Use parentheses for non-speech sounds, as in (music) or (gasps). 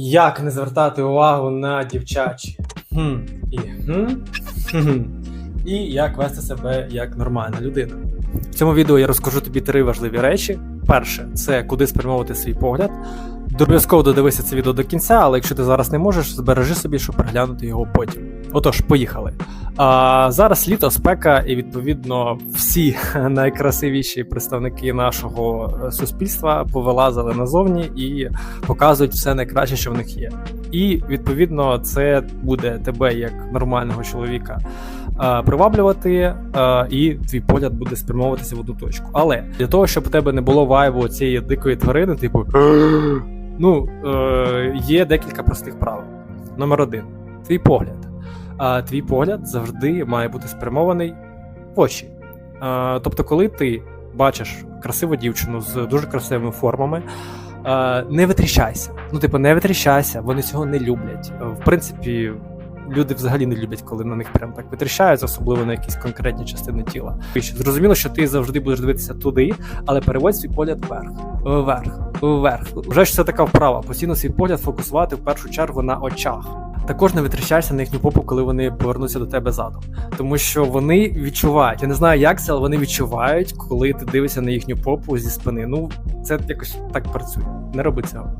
Як не звертати увагу на дівчачі? Хм, і, хм, і як вести себе як нормальна людина. В цьому відео я розкажу тобі три важливі речі. Перше, це куди спрямовувати свій погляд. Обов'язково додивися це відео до кінця, але якщо ти зараз не можеш, збережи собі, щоб переглянути його потім. Отож, поїхали. А, зараз літо, спека, і відповідно всі (laughs) найкрасивіші представники нашого е, суспільства повилазили назовні і показують все найкраще, що в них є. І відповідно це буде тебе як нормального чоловіка е, приваблювати, е, і твій погляд буде спрямовуватися в одну точку. Але для того, щоб у тебе не було вайбу цієї дикої тварини, типу. (gasps) Ну, е, є декілька простих правил. Номер один твій погляд. А твій погляд завжди має бути спрямований в очі. А, тобто, коли ти бачиш красиву дівчину з дуже красивими формами, а, не витріщайся. Ну, типу, не витріщайся, вони цього не люблять. В принципі, люди взагалі не люблять, коли на них прям так витріщаються, особливо на якісь конкретні частини тіла. Зрозуміло, що ти завжди будеш дивитися туди, але переводь свій погляд вверх, вверх, вверх. Вже ж це така вправа. Постійно свій погляд фокусувати в першу чергу на очах. Також не витрачаєшся на їхню попу, коли вони повернуться до тебе задом. Тому що вони відчувають. Я не знаю, як це, але вони відчувають, коли ти дивишся на їхню попу зі спини. Ну, це якось так працює. Не роби цього.